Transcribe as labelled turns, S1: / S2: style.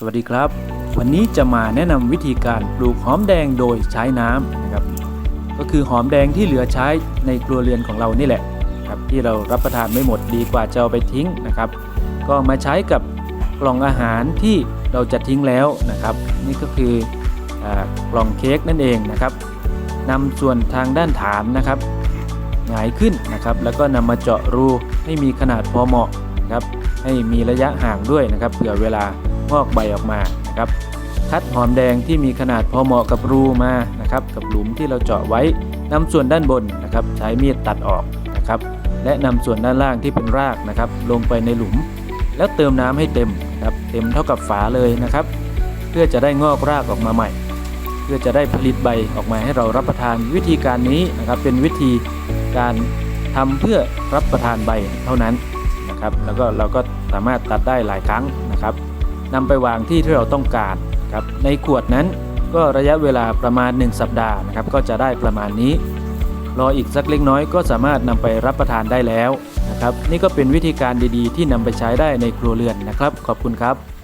S1: สวัสดีครับ วันนี้จะมาแนะนำวิธีการปลูกหอมแดงโดยใช้น้ำนะครับ ก็คือหอมแดงที่เหลือใช้ในครัวเรือนของเรานี่แหละครับที่เรารับประทานไม่หมดดีกว่าจะเอาไปทิ้งนะครับ ก็มาใช้กับกล่องอาหารที่เราจะทิ้งแล้วนะครับ นี่ก็คืออกล่องเค้กนั่นเองนะครับนำส่วนทางด้านฐานนะครับหงายขึ้นนะครับ แล้วก็นำมาเจาะรูให้มีขนาดพอเหมาะนะครับให้มีระยะห่างด้วยนะครับเผื่อเวลา งอกใบออกมานะครับคัดหอมแดงที่มีขนาดพอเหมาะกับรูมานะครับกับหลุมที่เราเจาะไว้นำส่วนด้านบนนะครับใช้มีดตัดออกนะครับและนำส่วนด้านล่างที่เป็นรากนะครับลงไปในหลุม แล้วเติมน้ำให้เต็มครับเต็มเท่ากับฝาเลยนะครับ เพื่อจะได้งอกรากออกมาใหม่ เพื่อจะได้ผลิตใบออกมาให้เรารับประทานวิธีการนี้นะครับเป็นวิธีการทำเพื่อรับประทานใบเท่านั้นนะครับแล้วก็เราก็สามารถตัดได้หลายครั้งนะครับ นำไปวางที่ที่เราต้องการครับในขวดนั้นก็ระยะเวลาประมาณ 1 สัปดาห์นะครับก็จะได้ประมาณนี้ รออีกสักเล็กน้อยก็สามารถนำไปรับประทานได้แล้วนะครับนี่ก็เป็นวิธีการดีๆ ที่นำไปใช้ได้ในครัวเรือนนะครับ ขอบคุณครับ